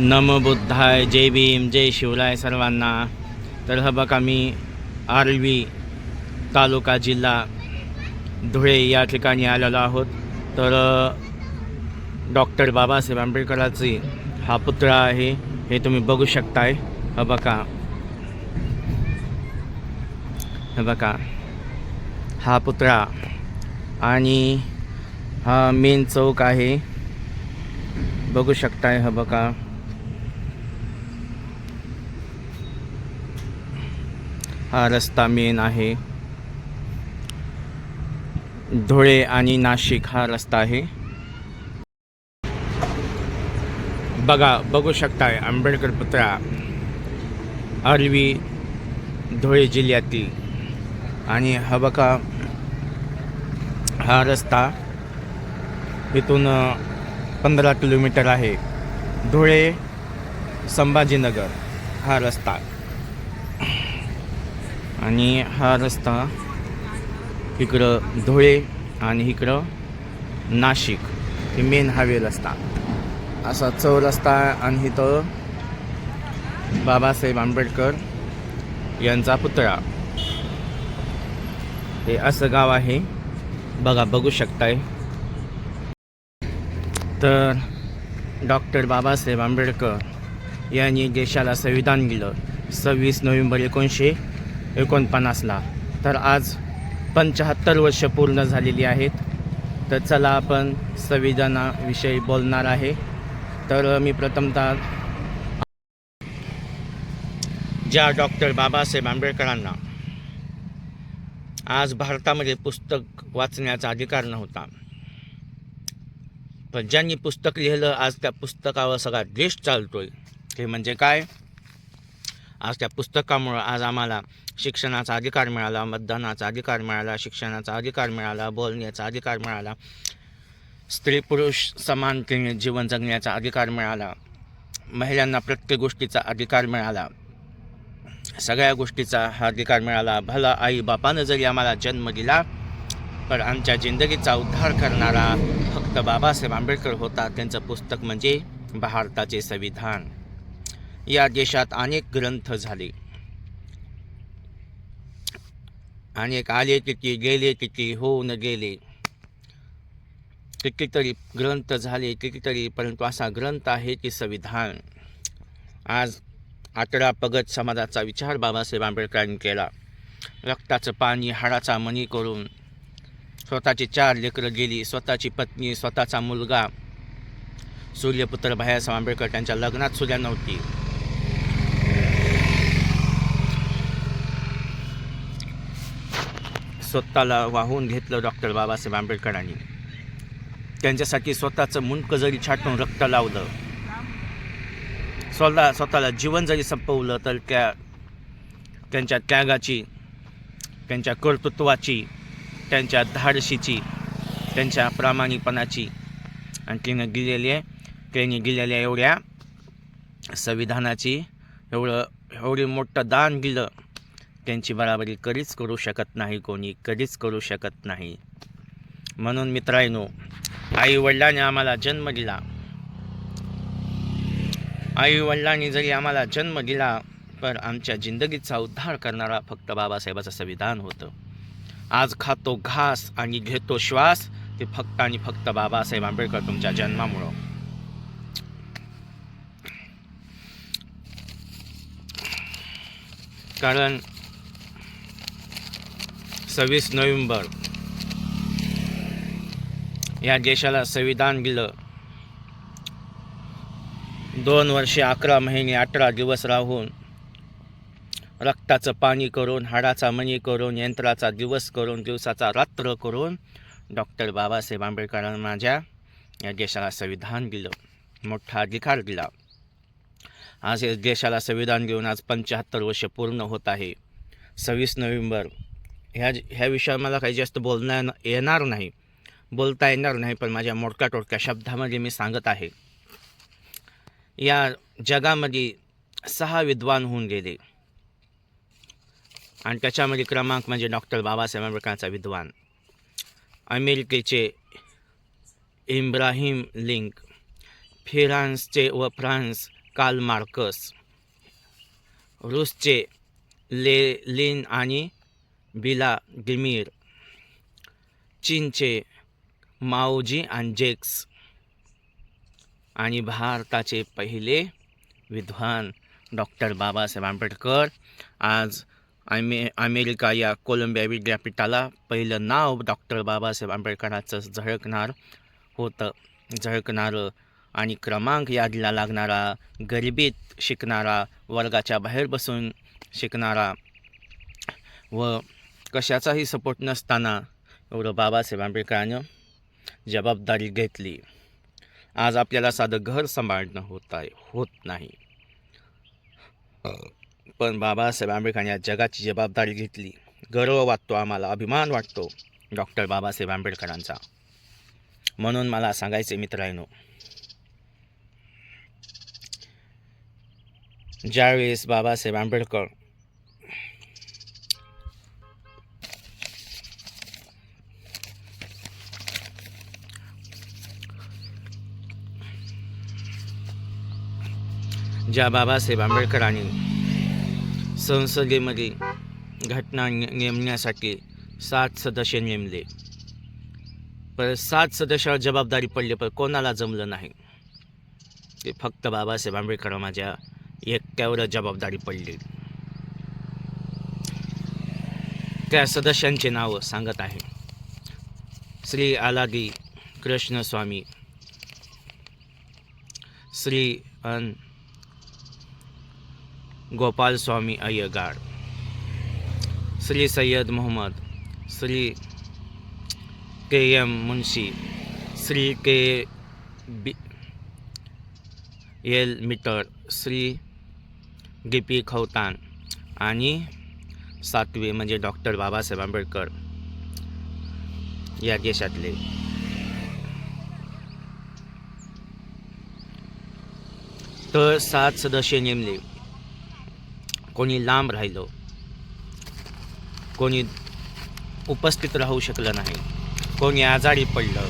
नम बुद्धाय जय भीम जय शिवराय सर्वांना. तर हा बघ मी आर्वी तालुका जिल्हा धुळे या ठिकाणी आलेलो आहोत. तर डॉक्टर बाबासाहेब आंबेडकरांचे हा पुतळा आहे हे तुम्ही बघू शकताय. हा बघा. हे बघा. हा पुतळा. आणि हा मेन चौक आहे. बघू शकताय हा बघा. हा रस्ता मेन आहे. धुळे आणि नाशिक हा रस्ता आहे. बघा बघू शकताय आंबेडकर पुतळा अरवी धुळे जिल्ह्यातील. आणि हा बघा हा रस्ता इथून पंधरा किलोमीटर आहे. धुळे संभाजीनगर हा रस्ता. आणि हा रस्ता इकडं धुळे आणि इकडं नाशिक हे मेन हायवे रस्ता असा चौ रस्ता आणि इथं बाबासाहेब आंबेडकर यांचा पुतळा. हे असं गाव आहे. बघा बघू शकताय. तर डॉक्टर बाबासाहेब आंबेडकर यांनी देशाला संविधान दिलं. सव्वीस नोव्हेंबर एकोणीसशे एकोणपन्नासला. तर आज पंच्याहत्तर वर्ष पूर्ण झालेली आहेत. तर चला आपण संविधानाविषयी बोलणार आहे. तर मी प्रथमतः ज्या डॉक्टर बाबासाहेब आंबेडकरांना आज भारतामध्ये पुस्तक वाचण्याचा अधिकार नव्हता. पण ज्यांनी पुस्तक लिहिलं आज त्या पुस्तकावर सगळा देश चालतोय. ते म्हणजे काय? आज त्या पुस्तकामुळं आज आम्हाला शिक्षणाचा अधिकार मिळाला मतदानाचा अधिकार मिळाला शिक्षणाचा अधिकार मिळाला बोलण्याचा अधिकार मिळाला स्त्री पुरुष समानतेने जीवन जगण्याचा अधिकार मिळाला महिलांना प्रत्येक गोष्टीचा अधिकार मिळाला सगळ्या गोष्टीचा हा अधिकार मिळाला. भला आई बापानं जरी आम्हाला जन्म दिला पण आमच्या जिंदगीचा उद्धार करणारा फक्त बाबासाहेब आंबेडकर होता. त्यांचं पुस्तक म्हणजे भारताचे संविधान. या देशात अनेक ग्रंथ झाले. अनेक आले किती गेले किती होऊन गेले. कितीतरी ग्रंथ झाले कितीतरी परंतु असा ग्रंथ आहे की संविधान. आज आटळा पगत समाजाचा विचार बाबासाहेब आंबेडकरांनी केला. रक्ताचं पाणी हाडाचा मणी करून स्वतःची चार लेकरं गेली स्वतःची पत्नी स्वतःचा मुलगा. सूर्यपुत्र भायासाहेब आंबेडकर त्यांच्या लग्नात सुद्धा नव्हती. स्वतःला वाहून घेतलं डॉक्टर बाबासाहेब आंबेडकरांनी. त्यांच्यासाठी स्वतःचं मुंडकं जरी छाटून रक्त लावलं स्वतः स्वतःला जीवन जरी संपवलं तर त्या त्यांच्या त्यागाची त्यांच्या कर्तृत्वाची त्यांच्या धाडशीची त्यांच्या प्रामाणिकपणाची आणि तिनं दिलेल्या त्यांनी दिलेल्या एवढ्या संविधानाची एवढं एवढी मोठं दान दिलं. त्यांची बराबरी कधीच करू शकत नाही कोणी कधीच करू शकत नाही. म्हणून मित्रांनो आई वडिलांनी आम्हाला जन्म दिला. आई वडिलांनी जरी आम्हाला जन्म दिला पण आमच्या जिंदगीचा उद्धार करणारा फक्त बाबासाहेबाचं संविधान होतं. आज खातो घास आणि घेतो श्वास ते फक्त आणि फक्त बाबासाहेब आंबेडकर तुमच्या जन्मामुळं. कारण सव्वीस नोव्हेंबर. या देशाला संविधान दिलं. दोन वर्षे अकरा महिने अठरा दिवस राहून रक्ताचं पाणी करून हाडाचा मणी करून यंत्राचा दिवस करून दिवसाचा रात्र करून डॉक्टर बाबासाहेब आंबेडकरांना माझ्या या देशाला संविधान दिलं. मोठा अधिकार दिला. आज देशाला संविधान घेऊन आज पंच्याहत्तर वर्ष पूर्ण होत आहे. सव्वीस नोव्हेंबर ह्या ह्या विषयावर मला काही जास्त बोलणं येणार नाही. बोलता येणार नाही पण माझ्या मोडक्या टोडक्या शब्दामध्ये मी सांगत आहे. या जगामध्ये सहा विद्वान होऊन गेले. आणि त्याच्यामध्ये क्रमांक म्हणजे डॉक्टर बाबासाहेब आंबेडकरांचा विद्वान. अमेरिकेचे इब्राहिम लिंक फ्रान्सचे व फ्रान्स काल मार्कस रूसचे ले लिन आणि बिला गिमीर चीनचे माओजी आणि आणि भारताचे पहिले विद्वान डॉक्टर बाबासाहेब आंबेडकर. आज अमे अमेरिका या कोलंबिया विद्यापीठाला पहिलं नाव डॉक्टर बाबासाहेब आंबेडकरांचं झळकणार होतं. झळकणारं आणि क्रमांक यादीला लागणारा गरिबीत शिकणारा वर्गाच्या बाहेर बसून शिकणारा व कशाचाही सपोर्ट नसताना एवढं बाबासाहेब आंबेडकरांनं जबाबदारी घेतली. आज आपल्याला साधं घर सांभाळणं होत आहे होत नाही. पण बाबासाहेब आंबेडकरांनी या जगाची जबाबदारी घेतली. गर्व वाटतो आम्हाला अभिमान वाटतो डॉक्टर बाबासाहेब आंबेडकरांचा. म्हणून मला सांगायचे मित्रांनो ज्यावेळेस बाबासाहेब आंबेडकर ज्या बाबासाहेब आंबेडकरांनी संसदेमध्ये घटना ने- नेमण्यासाठी सात सदस्य नेमले. पर सात सदस्यावर जबाबदारी पडली पण कोणाला जमलं नाही. ते फक्त बाबासाहेब आंबेडकर माझ्या एकट्यावर जबाबदारी पडली. त्या सदस्यांचे नावं सांगत आहे. Shri Alladi Krishnaswami Shri N Gopal Swami Shri Syed Mohammad Shri K M Munshi Shri K B L Mitter Shri गिपी Khaitan Khaitan आणि सातवे म्हणजे डॉक्टर बाबासाहेब आंबेडकर या देशातले. तर सात सदस्य नेमले. कोणी लांब राहिलं कोणी उपस्थित राहू शकलं नाही कोणी आजारी पडलं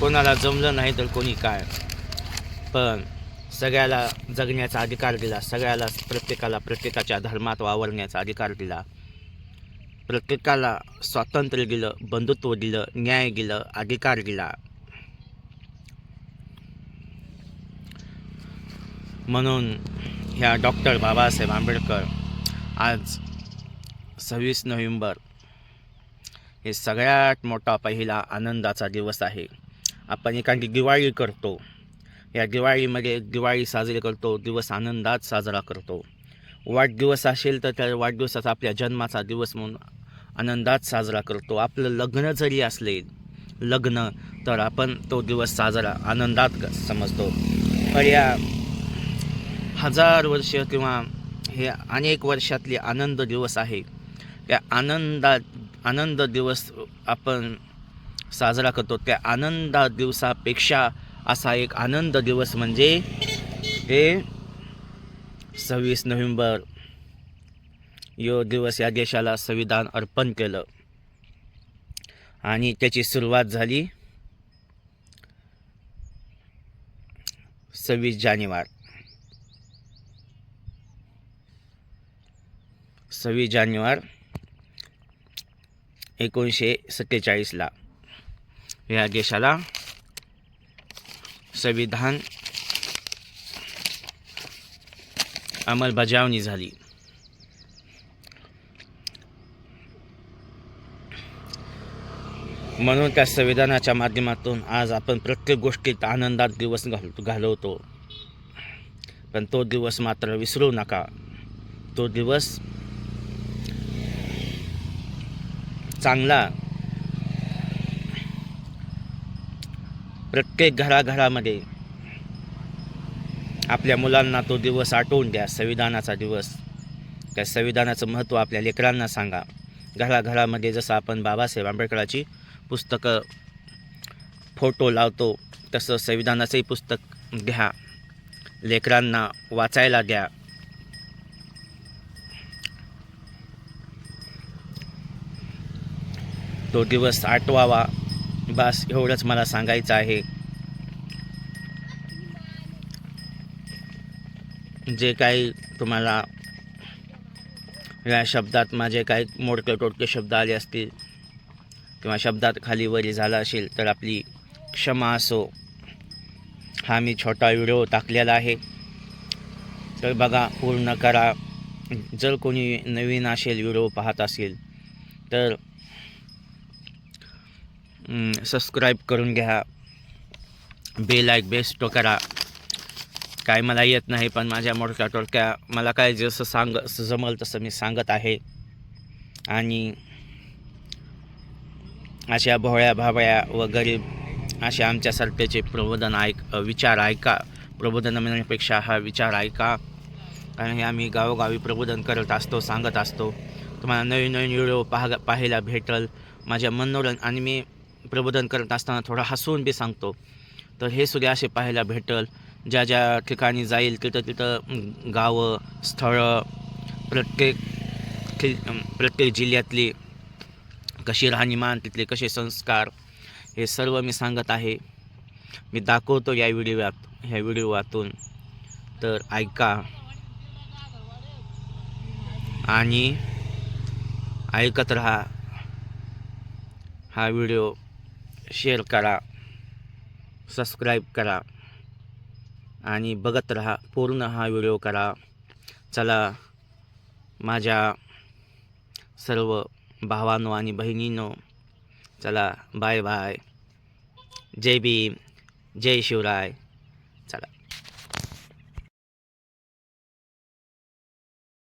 कोणाला जमलं नाही तर कोणी काय. पण सगळ्याला जगण्याचा अधिकार दिला सगळ्याला प्रत्येकाला प्रत्येकाच्या धर्मात वावरण्याचा अधिकार दिला. प्रत्येकाला स्वातंत्र्य दिलं बंधुत्व दिलं न्याय दिलं अधिकार दिला. म्हणून ह्या डॉक्टर बाबासाहेब आंबेडकर आज सव्वीस नोव्हेंबर हे सगळ्यात मोठा पहिला आनंदाचा दिवस आहे. आपण एखादी दिवाळी करतो. या दिवाळीमध्ये दिवाळी साजरी करतो दिवस आनंदात साजरा करतो. वाढदिवस असेल तर त्या वाढदिवसाचा आपल्या जन्माचा दिवस म्हणून आनंदात साजरा करतो. आपलं लग्न जरी असले लग्न तर आपण तो दिवस साजरा आनंदात ग- समजतो. पण या हजार वर्ष किंवा हे अनेक वर्षातले आनंद दिवस आहे. त्या आनंदा आनंद दिवस आपण साजरा करतो. त्या आनंदा दिवसापेक्षा असा एक आनंद दिवस म्हणजे हे सव्वीस नोव्हेंबर. यो दिवस या देशाला संविधान अर्पण केलं. आणि त्याची सुरुवात झाली सव्वीस जानेवारी. सव्वीस जानेवारी एकोणीसशे सत्तेचाळीसला. या देशाला संविधान अंमलबजावणी झाली. म्हणून त्या संविधानाच्या माध्यमातून आज आपण प्रत्येक गोष्टीत आनंदात दिवस घाल घालवतो. पण तो दिवस मात्र विसरू नका. तो दिवस चांगला. प्रत्येक घराघरामध्ये आपल्या मुलांना तो दिवस आठवून द्या संविधानाचा दिवस. त्या संविधानाचं महत्त्व आपल्या लेकरांना सांगा. घराघरामध्ये जसं आपण बाबासाहेब आंबेडकराची पुस्तकं फोटो लावतो तसं संविधानाचंही पुस्तक घ्या. लेकरांना वाचायला द्या. तो दिवस आठवावा बस एवढंच मला सांगायचं आहे. जे काही तुम्हाला या शब्दात माझे काही मोडके तोडके शब्द आले असतील किंवा शब्दात खाली वरी झाला असेल तर आपली क्षमा असो. हा मी छोटा व्हिडिओ टाकलेला आहे. तर बघा पूर्ण करा. जर कोणी नवीन असेल व्हिडिओ पाहत असेल तर सबस्क्राईब करून घ्या. बेल ऐक बेस्ट करा. काय मला येत नाही पण माझ्या मोडक्या टोडक्या मला काय जसं सांग जमल तसं मी सांगत आहे. आणि अशा भोळ्या भाबळ्या व गरीब अशा आमच्यासारख्याचे प्रबोधन ऐक विचार ऐका. प्रबोधन म्हणण्यापेक्षा हा विचार ऐका. कारण हे आम्ही गावोगावी प्रबोधन करत असतो सांगत असतो. तुम्हाला नवीन नवीन व्हिडिओ पाहा पाहायला भेटल. माझ्या मनोरंजन आणि मी प्रबोधन करत असताना थोडा हसून बी सांगतो. तर हे सुद्धा असे पाहायला भेटल. ज्या ज्या ठिकाणी जाईल तिथं तिथं गावं स्थळं प्रत्येक प्रत्येक जिल्ह्यातली कशी राहणीमान तिथले कसे संस्कार हे सर्व मी सांगत आहे. मी दाखवतो या व्हिडिओत ह्या व्हिडिओतून. तर ऐका. आणि ऐकत राहा. हा व्हिडिओ शेअर करा सबस्क्राईब करा आणि बघत राहा पूर्ण हा व्हिडिओ करा. चला माझ्या सर्व भावांनो आणि बहिणींनो चला बाय बाय जय भीम जय शिवराय.